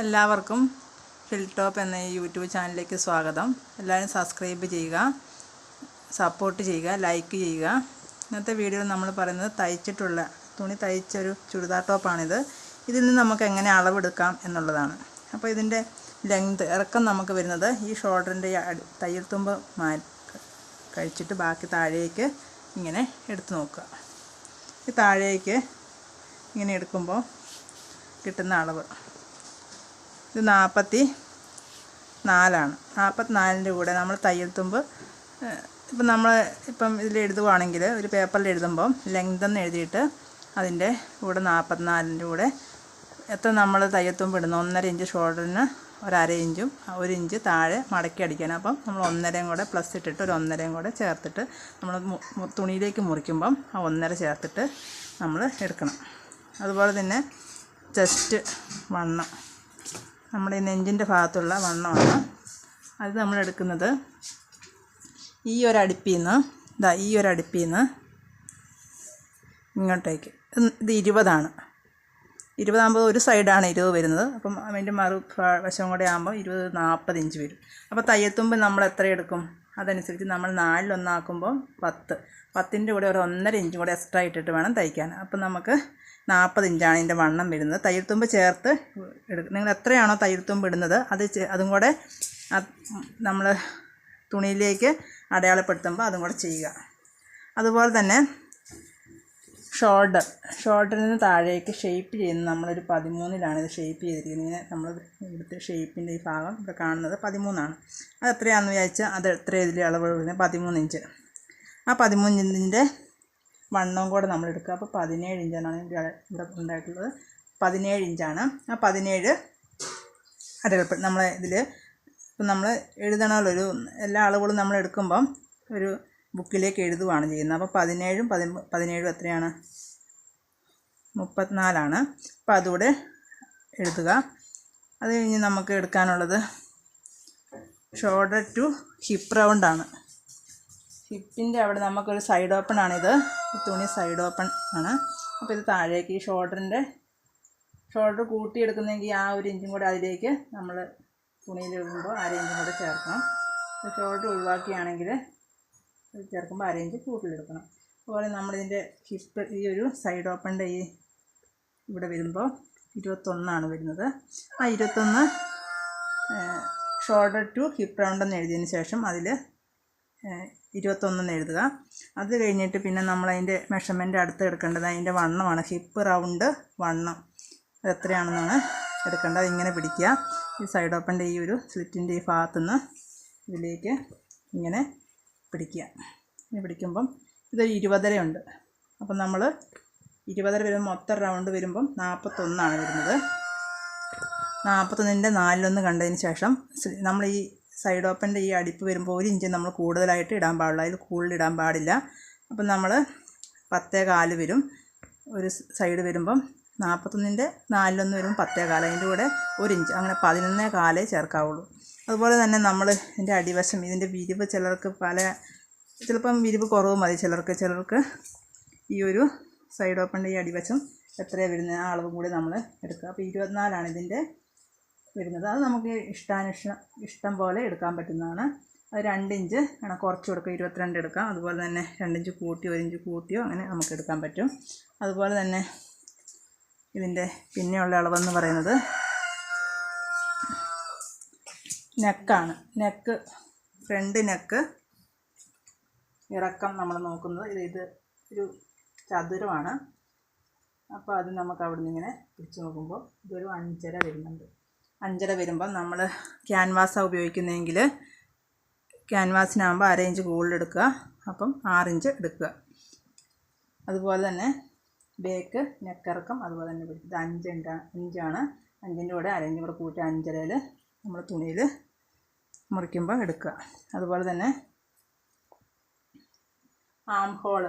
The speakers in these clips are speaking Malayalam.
എല്ലാവർക്കും ഫിൽടോപ്പ് എന്ന ഈ യൂട്യൂബ് ചാനലിലേക്ക് സ്വാഗതം. എല്ലാവരും സബ്സ്ക്രൈബ് ചെയ്യുക സപ്പോർട്ട് ചെയ്യുക ലൈക്ക് ചെയ്യുക. ഇന്നത്തെ വീഡിയോയിൽ നമ്മൾ പറയുന്നത് തയ്ച്ചിട്ടുള്ള തുണി തയ്ച്ചൊരു ചുരിദാർ ടോപ്പാണിത് ഇതിൽ നിന്ന് നമുക്ക് എങ്ങനെ അളവെടുക്കാം എന്നുള്ളതാണ്. അപ്പോൾ ഇതിന്റെ ലെങ്ത് ഇറക്കം നമുക്ക് വരുന്നത് ഈ ഷോൾഡറിന്റെ തയ്യൽ തുമ്പ് മാ കഴിച്ചിട്ട് ബാക്കി താഴേക്ക് ഇങ്ങനെ എടുത്തു നോക്കുക. ഈ താഴേക്ക് ഇങ്ങനെ എടുക്കുമ്പോൾ കിട്ടുന്ന അളവ്. ഇത് നാൽപ്പത്തി നാലാണ്. നാൽപ്പത്തിനാലിന്റെ കൂടെ നമ്മൾ തയ്യൽ തുമ്പ് ഇപ്പം നമ്മൾ ഇപ്പം ഇതിൽ എഴുതുവാണെങ്കിൽ ഒരു പേപ്പറിൽ എഴുതുമ്പം ലെങ്ത് എന്ന് എഴുതിയിട്ട് അതിന്റെ കൂടെ നാൽപ്പത്തിനാലിന്റെ കൂടെ എത്ര നമ്മൾ തയ്യൽ തുമ്പ് ഇടുന്നു? ഒന്നര ഇഞ്ച് ഷോൾഡറിന് ഒരര ഇഞ്ചും ഒരു ഇഞ്ച് താഴെ മടക്കി അടിക്കണം അപ്പം നമ്മൾ ഒന്നരയും കൂടെ പ്ലസ് ഇട്ടിട്ട് ഒരു ഒന്നരയും കൂടെ ചേർത്തിട്ട് നമ്മൾ തുണിയിലേക്ക് മുറിക്കുമ്പം ആ ഒന്നര ചേർത്തിട്ട് നമ്മൾ എടുക്കണം. അതുപോലെ തന്നെ ചെസ്റ്റ് വണ്ണം. നമ്മുടെ നെഞ്ചിന്റെ ഭാഗത്തുള്ള വണ്ണമാണ്. അത് നമ്മൾ എടുക്കുന്നത് ഈ ഒരു അടുപ്പിൽ നിന്ന് ഇതാ ഈ ഒരു അടുപ്പിൽ നിന്ന് ഇങ്ങോട്ടേക്ക്. ഇത് ഇരുപതാണ്. ഇരുപതാകുമ്പോൾ ഒരു സൈഡാണ് ഇരുപത് വരുന്നത്. അപ്പം അതിന്റെ മറു വശം കൂടെ ആകുമ്പോൾ ഇരുപത് നാൽപ്പത് ഇഞ്ച് വരും. അപ്പോൾ തയ്യത്തുമ്പോൾ നമ്മൾ എത്ര എടുക്കും? അതനുസരിച്ച് നമ്മൾ നാലിലൊന്നാക്കുമ്പോൾ പത്ത്. പത്തിന്റെ കൂടെ ഒരു ഒന്നര ഇഞ്ചും കൂടെ എക്സ്ട്രാ ഇട്ടിട്ട് വേണം തയ്ക്കാൻ. അപ്പം നമുക്ക് നാൽപ്പത് ഇഞ്ചാണ് ഇതിന്റെ വണ്ണം വരുന്നത്. തയ്യൽത്തുമ്പ് ചേർത്ത് എടുക്കും നിങ്ങൾ എത്രയാണോ തയ്യൽത്തുമ്പ് ഇടുന്നത് അത് അതും കൂടെ നമ്മൾ തുണിയിലേക്ക് അടയാളപ്പെടുത്തുമ്പോൾ അതും കൂടെ ചെയ്യുക. അതുപോലെ തന്നെ ഷോൾഡർ ഷോൾഡറിൽ നിന്ന് താഴേക്ക് ഷേപ്പ് ചെയ്യുന്നത് നമ്മളൊരു പതിമൂന്നിലാണ് ഇത് ഷേപ്പ് ചെയ്തിരിക്കുന്നത്. ഇങ്ങനെ നമ്മൾ ഇവിടുത്തെ ഷേപ്പിന്റെ ഈ ഭാഗം ഇവിടെ കാണുന്നത് പതിമൂന്നാണ്. അത് എത്രയാണെന്ന് വിചാരിച്ചാൽ അത് എത്ര ഇതിൽ അളവ് പതിമൂന്ന് ഇഞ്ച്. ആ പതിമൂന്നിന്റെ വണ്ണവും കൂടെ നമ്മൾ എടുക്കുക. അപ്പോൾ പതിനേഴ് ഇഞ്ചാണ് ഇവിടെ ഉണ്ടായിട്ടുള്ളത്. പതിനേഴ് ഇഞ്ചാണ്. ആ പതിനേഴ് അടയാളപ്പെടും നമ്മളെ ഇതിൽ ഇപ്പം നമ്മൾ എഴുതണമല്ലോ. ഒരു എല്ലാ ആളുകളും നമ്മൾ എടുക്കുമ്പം ഒരു ബുക്കിലേക്ക് എഴുതുകയാണ് ചെയ്യുന്നത്. അപ്പോൾ പതിനേഴും പതി പതിനേഴും എത്രയാണ്? മുപ്പത്തിനാലാണ്. അപ്പം അതുകൂടെ എഴുതുക. അത് കഴിഞ്ഞ് നമുക്ക് എടുക്കാനുള്ളത് ഷോൾഡർ ടു ഹിപ്പ് റൗണ്ടാണ് ഹിപ്പിന്റെ അവിടെ നമുക്കൊരു സൈഡ് ഓപ്പൺ ആണിത് തുണി സൈഡ് ഓപ്പൺ ആണ്. അപ്പോൾ ഇത് താഴേക്ക് ഈ ഷോൾഡറിന്റെ ഷോൾഡർ കൂട്ടിയെടുക്കുന്നെങ്കിൽ ആ ഒരു ഇഞ്ചും കൂടെ അതിലേക്ക് നമ്മൾ തുണിയിൽ ഇടുമ്പോൾ അര ഇഞ്ചും കൂടെ ചേർക്കണം. ഷോൾഡർ ഒഴിവാക്കിയാണെങ്കിൽ ഇത് ചേർക്കുമ്പോൾ അര ഇഞ്ച് കൂട്ടിലെടുക്കണം അതുപോലെ നമ്മളിതിന്റെ ഹിപ്പ് ഈ ഒരു സൈഡ് ഓപ്പണിന്റെ ഈ ഇവിടെ വരുമ്പോൾ ഇരുപത്തൊന്നാണ് വരുന്നത്. ആ ഇരുപത്തൊന്ന് ഷോൾഡർ ടു ഹിപ്പ് റൗണ്ട് എന്ന് എഴുതിയതിന് ശേഷം അതിൽ ഇരുപത്തൊന്നെന്ന് എഴുതുക. അത് കഴിഞ്ഞിട്ട് പിന്നെ നമ്മൾ അതിന്റെ മെഷർമെന്റ് അടുത്ത് എടുക്കേണ്ടത് അതിന്റെ വണ്ണമാണ്. ഹിപ്പ് റൗണ്ട് വണ്ണം. അത് എത്രയാണെന്നാണ് എടുക്കേണ്ടത്. അതിങ്ങനെ പിടിക്കുക. ഈ സൈഡ് ഓപ്പന്റെ ഈ ഒരു സ്ലിറ്റിന്റെ ഈ ഭാഗത്തുനിന്ന് ഇതിലേക്ക് ഇങ്ങനെ പിടിക്കുക. ഇങ്ങനെ പിടിക്കുമ്പം ഇത് ഇരുപതരയുണ്ട്. അപ്പം നമ്മൾ ഇരുപതര വരുമ്പോൾ മൊത്തം റൗണ്ട് വരുമ്പം നാൽപ്പത്തൊന്നാണ് വരുന്നത്. നാൽപ്പത്തൊന്നിന്റെ നാലിലൊന്ന് കണ്ടതിന് ശേഷം നമ്മൾ ഈ സൈഡ് ഓപ്പന്റെ ഈ അടിപ്പ് വരുമ്പോൾ ഒരു ഇഞ്ച് നമ്മൾ കൂടുതലായിട്ട് ഇടാൻ പാടില്ല. അതിൽ കൂടുതൽ ഇടാൻ പാടില്ല. അപ്പം നമ്മൾ പത്തേ കാൽ വരും. ഒരു സൈഡ് വരുമ്പം നാൽപ്പത്തൊന്നിന്റെ നാലിലൊന്ന് വരും പത്തേ കാൽ. അതിന്റെ കൂടെ ഒരു ഇഞ്ച്. അങ്ങനെ പതിനൊന്നേ കാലേ ചേർക്കാവുള്ളൂ. അതുപോലെ തന്നെ നമ്മൾ ഇതിന്റെ അടിവശം ഇതിന്റെ വിരിവ് ചിലർക്ക് പല ചിലപ്പം വിരിവ് കുറവ് മതി ചിലർക്ക്. ചിലർക്ക് ഈ ഒരു സൈഡ് ഓപ്പണിന്റെ ഈ അടിവശം എത്രയാണ് വരുന്ന ആ കൂടി നമ്മൾ എടുക്കുക. അപ്പോൾ ഇരുപത്തിനാലാണ് ഇതിന്റെ വരുന്നത്. അത് നമുക്ക് ഇഷ്ടാനുഷ്ണം ഇഷ്ടം പോലെ എടുക്കാൻ പറ്റുന്നതാണ്. അത് രണ്ടിഞ്ച് വേണം കുറച്ച് കൊടുക്കുക ഇരുപത്തിരണ്ട് എടുക്കാം. അതുപോലെ തന്നെ രണ്ടിഞ്ച് കൂട്ടിയോ ഒരിഞ്ച് കൂട്ടിയോ അങ്ങനെ നമുക്ക് എടുക്കാൻ പറ്റും. അതുപോലെ തന്നെ ഇതിന്റെ പിന്നെയുള്ള അളവെന്ന് പറയുന്നത് നെക്കാണ്. നെക്ക് ഫ്രണ്ട് നെക്ക് ഇറക്കം നമ്മൾ നോക്കുന്നത്. ഇത് ഇത് ഒരു ചതുരമാണ്. അപ്പോൾ അത് നമുക്ക് അവിടെ നിന്ന് ഇങ്ങനെ പിടിച്ച് നോക്കുമ്പോൾ ഇതൊരു അഞ്ചര വരുന്നുണ്ട്. അഞ്ചര വരുമ്പം നമ്മൾ ക്യാൻവാസാണ് ഉപയോഗിക്കുന്നതെങ്കിൽ ക്യാൻവാസിനാകുമ്പോൾ അര ഇഞ്ച് ഗോൾഡ് എടുക്കുക. അപ്പം ആറിഞ്ച് എടുക്കുക. അതുപോലെ തന്നെ ബേക്ക് നെക്കിറക്കം അതുപോലെ തന്നെ ഇത് അഞ്ച് ഉണ്ട് അഞ്ചാണ്. അഞ്ചിന്റെ കൂടെ അര ഇഞ്ചും കൂടെ കൂട്ടി അഞ്ചരയിൽ നമ്മൾ തുണിയിൽ മുറിക്കുമ്പോൾ എടുക്കുക. അതുപോലെ തന്നെ ആം ഹോൾ.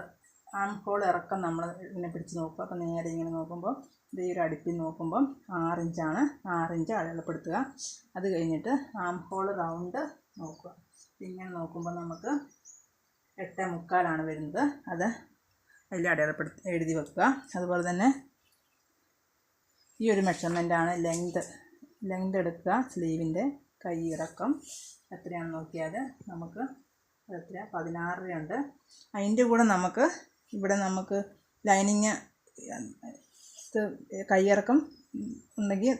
ആം ഹോൾ ഇറക്കം നമ്മൾ ഇങ്ങനെ പിടിച്ച് നോക്കുക അപ്പോൾ നേരെ ഇങ്ങനെ നോക്കുമ്പോൾ ഇത് ഈ ഒരു അടുപ്പിൽ നോക്കുമ്പം ആറിഞ്ചാണ് ആറിഞ്ച് അടയാളപ്പെടുത്തുക. അത് കഴിഞ്ഞിട്ട് ആം ഹോൾ റൗണ്ട് നോക്കുക. ഇങ്ങനെ നോക്കുമ്പോൾ നമുക്ക് എട്ട് മുക്കാലാണ് വരുന്നത്. അത് അതിൽ അടയാളപ്പെടുത്തി എഴുതി വെക്കുക. അതുപോലെ തന്നെ ഈ ഒരു മെഷർമെന്റാണ് ലെങ്ത് ലെങ്ത് എടുക്കുക. സ്ലീവിന്റെ കൈ ഇറക്കം എത്രയാണെന്ന് നോക്കിയാൽ നമുക്ക് എത്ര പതിനാറരയുണ്ട് അതിന്റെ കൂടെ നമുക്ക് ഇവിടെ നമുക്ക് ലൈനിങ് കയ്യിറക്കം ഉണ്ടെങ്കിൽ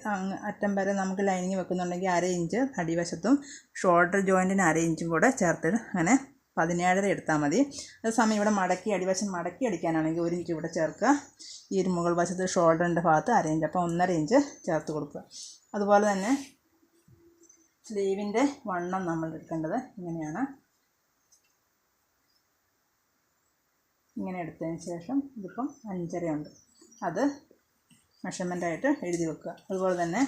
അറ്റം വരെ നമുക്ക് ലൈനിങ് വെക്കുന്നുണ്ടെങ്കിൽ അര ഇഞ്ച് അടിവശത്തും ഷോൾഡർ ജോയിന്റിന് അര ഇഞ്ചും കൂടെ ചേർത്ത് അങ്ങനെ പതിനേഴര എടുത്താൽ മതി. അതേസമയം ഇവിടെ മടക്കി അടിവശം മടക്കി അടിക്കാനാണെങ്കിൽ ഒരു ഇഞ്ച് ഇവിടെ ചേർക്കുക. ഈ ഒരു മുകൾ വശത്ത് ഷോൾഡറിന്റെ ഭാഗത്ത് അര ഇഞ്ച് അപ്പോൾ ഒന്നര ഇഞ്ച് ചേർത്ത് കൊടുക്കുക. അതുപോലെ തന്നെ സ്ലീവിന്റെ വണ്ണം നമ്മൾ എടുക്കേണ്ടത് ഇങ്ങനെയാണ്. ഇങ്ങനെ എടുത്തതിന് ശേഷം ഇതിപ്പം അഞ്ചരയുണ്ട്. അത് മെഷർമെന്റായിട്ട് എഴുതി വെക്കുക. അതുപോലെ തന്നെ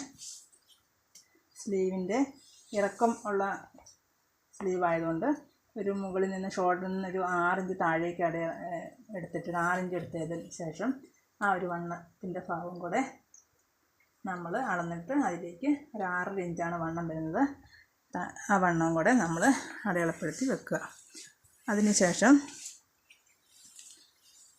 സ്ലീവിന്റെ ഇറക്കം ഉള്ള സ്ലീവ് ആയതുകൊണ്ട് ഒരു മുകളിൽ നിന്ന് ഷോൾഡറിൽ നിന്ന് ഒരു ആറിഞ്ച് താഴേക്ക് അടയ എടുത്തിട്ട് ആറിഞ്ച് എടുത്തതിന് ശേഷം ആ ഒരു വണ്ണത്തിന്റെ ഭാഗം കൂടെ നമ്മൾ അളന്നിട്ട് അതിലേക്ക് ഒരു ആറര ഇഞ്ചാണ് വണ്ണം വരുന്നത്. ആ വണ്ണം കൂടെ നമ്മൾ അടയാളപ്പെടുത്തി വെക്കുക. അതിനുശേഷം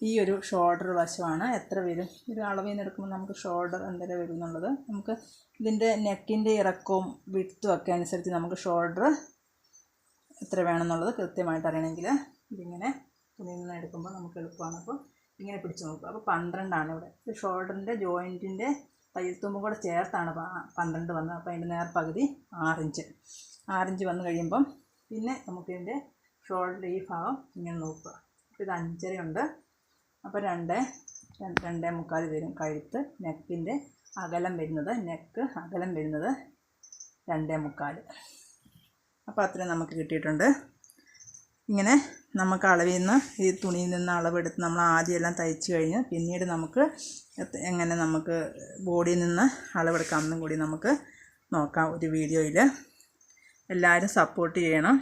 ഈ ഒരു ഷോൾഡർ വശമാണ്. എത്ര വരും? ഒരു അളവിൽ നിന്ന് എടുക്കുമ്പോൾ നമുക്ക് ഷോൾഡർ എന്തര വരും എന്നുള്ളത്. നമുക്ക് ഇതിന്റെ നെക്കിന്റെ ഇറക്കവും വിട്ടും ഒക്കെ അനുസരിച്ച് നമുക്ക് ഷോൾഡർ എത്ര വേണമെന്നുള്ളത് കൃത്യമായിട്ട് അറിയണമെങ്കിൽ ഇതിങ്ങനെ തുണിയിൽ നിന്ന് എടുക്കുമ്പോൾ നമുക്ക് എളുപ്പമാണ്. അപ്പോൾ ഇങ്ങനെ പിടിച്ച് നോക്കുക. അപ്പോൾ പന്ത്രണ്ടാണ് ഇവിടെ. ഷോൾഡറിന്റെ ജോയിന്റിന്റെ തയ്യൽ തുമ്പും കൂടെ ചേർത്താണ് പന്ത്രണ്ട് വന്നത്. അപ്പോൾ അതിന്റെ നേർ പകുതി ആറിഞ്ച്. ആറിഞ്ച് വന്നു കഴിയുമ്പം പിന്നെ നമുക്കിതിന്റെ ഷോൾഡർ ഈ ഭാഗം ഇങ്ങനെ നോക്കുക. അപ്പോൾ ഇത് അഞ്ചരയുണ്ട്. അപ്പോൾ രണ്ട് രണ്ട് മുക്കാൽ വരും കഴുത്ത് നെക്കിന്റെ അകലം വരുന്നത് നെക്ക് അകലം വരുന്നത് രണ്ടേ മുക്കാൽ അപ്പോൾ അത്രയും നമുക്ക് കിട്ടിയിട്ടുണ്ട്. ഇങ്ങനെ നമുക്ക് അളവിൽ നിന്ന് ഈ തുണിയിൽ നിന്ന് അളവെടുത്ത് നമ്മൾ ആദ്യം എല്ലാം തയ്ച്ച് കഴിഞ്ഞ് പിന്നീട് നമുക്ക് എങ്ങനെ നമുക്ക് ബോഡിയിൽ നിന്ന് അളവെടുക്കാമെന്നും കൂടി നമുക്ക് നോക്കാം ഒരു വീഡിയോയിൽ എല്ലാവരും സപ്പോർട്ട് ചെയ്യണം.